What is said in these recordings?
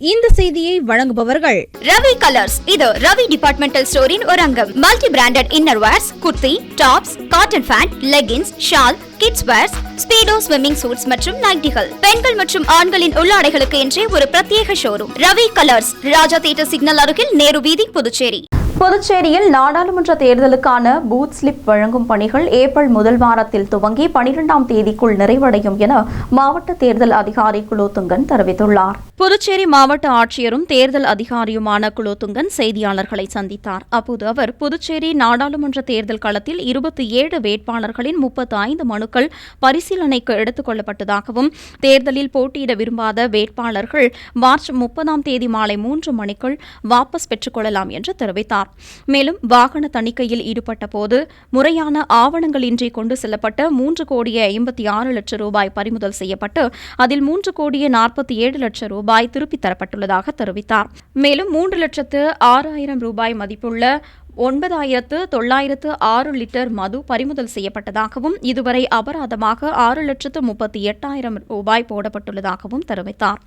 இந்த செய்தியை வழங்குபவர்கள் ரவி கலர்ஸ். இது ரவி டிபார்ட்மெண்டல் ஸ்டோரின் ஒரு அங்கம். Multi branded inner wears kurti tops cotton pant leggings shawl kids wears Speedo swimming suits மற்றும் நைட்டிகள் பெண்கள் மற்றும் ஆண்களின் உள்ளாடைகளுக்கு என்றே ஒரு பிரத்யேக showroom Ravi colours. Raja theatre signal அருகில் நேரு வீதி புதுச்சேரி. புதுச்சேரியில் நாடாளுமன்ற தேர்தலுக்கான பூத் ஸ்லிப் வழங்கும் பணிகள் ஏப்ரல் முதல் வாரத்தில் துவங்கி பனிரெண்டாம் தேதிக்குள் நிறைவடையும் என மாவட்ட தேர்தல் அதிகாரி குலோத்துங்கன் தெரிவித்துள்ளார். புதுச்சேரி மாவட்ட ஆட்சியரும் தேர்தல் அதிகாரியுமான குலோத்துங்கன் செய்தியாளர்களை சந்தித்தார். அப்போது அவர் புதுச்சேரி நாடாளுமன்ற தேர்தல் களத்தில் இருபத்தி ஏழு வேட்பாளர்களின் முப்பத்தி ஐந்து மனுக்கள் பரிசீலனைக்கு எடுத்துக் கொள்ளப்பட்டதாகவும் தேர்தலில் போட்டியிட விரும்பாத வேட்பாளர்கள் மார்ச் முப்பதாம் தேதி மாலை மூன்று மணிக்குள் வாபஸ் பெற்றுக் கொள்ளலாம் என்று தெரிவித்தார். மேலும் வாகன தணிக்கையில் ஈடுபட்ட போது முறையான ஆவணங்களின்றி கொண்டு செல்லப்பட்ட மூன்று கோடியே ஐம்பத்தி ஆறு லட்சம் ரூபாய் பறிமுதல் செய்யப்பட்டு அதில் மூன்று கோடியே நாற்பத்தி ஏழு லட்சம் ரூபாய் திருப்பித் தரப்பட்டுள்ளதாக தெரிவித்தார். மேலும் மூன்று லட்சத்து ஆறாயிரம் ரூபாய் மதிப்புள்ள ஒன்பதாயிரத்து தொள்ளாயிரத்து ஆறு லிட்டர் மது பறிமுதல் செய்யப்பட்டதாகவும் இதுவரை அபராதமாக ஆறு லட்சத்து முப்பத்தி எட்டாயிரம் ரூபாய் போடப்பட்டுள்ளதாகவும் தெரிவித்தார்.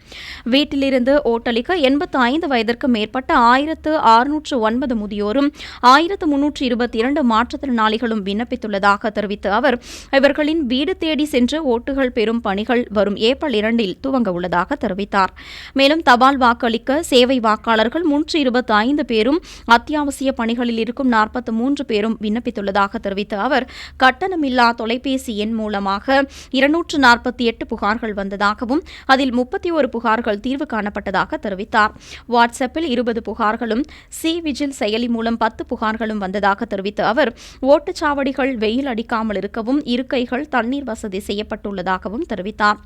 வீட்டிலிருந்து ஓட்டளிக்க எண்பத்து ஐந்து வயதிற்கு மேற்பட்ட ஆயிரத்து அறுநூற்று ஒன்பது முதியோரும் ஆயிரத்து முன்னூற்று இருபத்தி இரண்டு மாற்றுத்திறனாளிகளும் விண்ணப்பித்துள்ளதாக தெரிவித்த அவர் இவர்களின் வீடு தேடி சென்று ஓட்டுகள் பெறும் பணிகள் வரும் ஏப்ரல் இரண்டில் துவங்க உள்ளதாக தெரிவித்தார். மேலும் தபால் வாக்களிக்க சேவை வாக்காளர்கள் முன்னூற்று இருபத்தி ஐந்து பேரும் அத்தியாவசிய பணிகளில் இருக்கும் நாற்பத்தி மூன்று பேரும் விண்ணப்பித்துள்ளதாக தெரிவித்த அவர் கட்டணமில்லா தொலைபேசி எண் மூலமாக இருநூற்று நாற்பத்தி எட்டு புகார்கள் வந்ததாகவும் அதில் முப்பத்தி ஒரு புகார்கள் தீர்வு காணப்பட்டதாக தெரிவித்தார். வாட்ஸ்அப்பில் இருபது புகார்களும் சி விஜில் செயலி மூலம் பத்து புகார்களும் வந்ததாக தெரிவித்த அவர் ஓட்டுச்சாவடிகள் வெயில் அடிக்காமல் இருக்கவும் இருக்கைகள் தண்ணீர் வசதி செய்யப்பட்டுள்ளதாகவும் தெரிவித்தார்.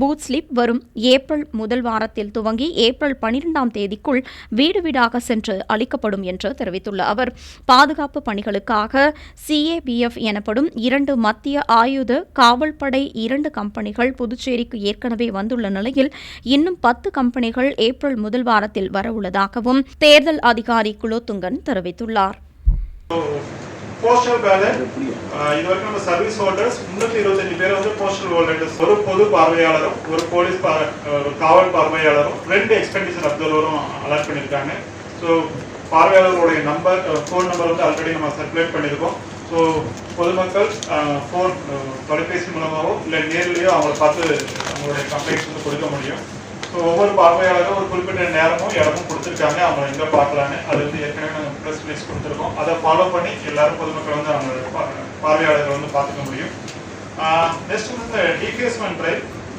பூத் ஸ்லிப் வரும் ஏப்ரல் முதல் வாரத்தில் துவங்கி ஏப்ரல் பனிரெண்டாம் தேதிக்குள் வீடு வீடாக சென்று அளிக்கப்படும் என்று தெரிவித்துள்ள அவர் பாதுகாப்பு பணிகளுக்காக சிஏபிஎஃப் எனப்படும் இரண்டு மத்திய ஆயுத காவல்படை இரண்டு கம்பெனிகள் புதுச்சேரிக்கு ஏற்கனவே வந்துள்ள நிலையில் இன்னும் பத்து கம்பெனிகள் ஏப்ரல் முதல் வாரத்தில் வரவுள்ளதாகவும் தேர்தல் அதிகாரி குலோத்துங்கன் தெரிவித்துள்ளார். போஸ்டல் பேலட் uh, இது வரைக்கும் நம்ம சர்வீஸ் ஹோல்டர்ஸ் முன்னூத்தி இருபத்தஞ்சு பேர் வந்து போஸ்டல் ஹோல்டர்ஸ் ஒரு பொது பார்வையாளரும் ஒரு போலீஸ் காவல் பார்வையாளரும் ரெண்டு எக்ஸ்பெண்டிச்சர் அப்சர்வரும் அலாட் பண்ணியிருக்காங்க ஸோ பார்வையாளர்களுடைய நம்பர் ஃபோன் நம்பர் வந்து ஆல்ரெடி நம்ம சர்க்குலேட் பண்ணியிருக்கோம். ஸோ பொதுமக்கள் ஃபோன் தொலைபேசி மூலமாகவோ இல்லை நேர்லேயோ அவங்கள பார்த்து அவங்களுடைய கம்ப்ளைண்ட்ஸ் வந்து கொடுக்க முடியும். ஸோ ஒவ்வொரு பார்வையாளரும் ஒரு குறிப்பிட்ட நேரமும் இடமும் கொடுத்துருக்காங்க. அவங்க எங்கே பார்க்கலான்னு அது வந்து ஏற்கனவே நாங்கள் ப்ரெஸ் ரிலீஸ் கொடுத்துருக்கோம். அதை ஃபாலோ பண்ணி எல்லாரும் பொதுமக்கள் வந்து அவங்க பா- பார்வையாளர்கள் வந்து பார்த்துக்க முடியும். நெக்ஸ்ட் வந்து இந்த ட்ரைவ்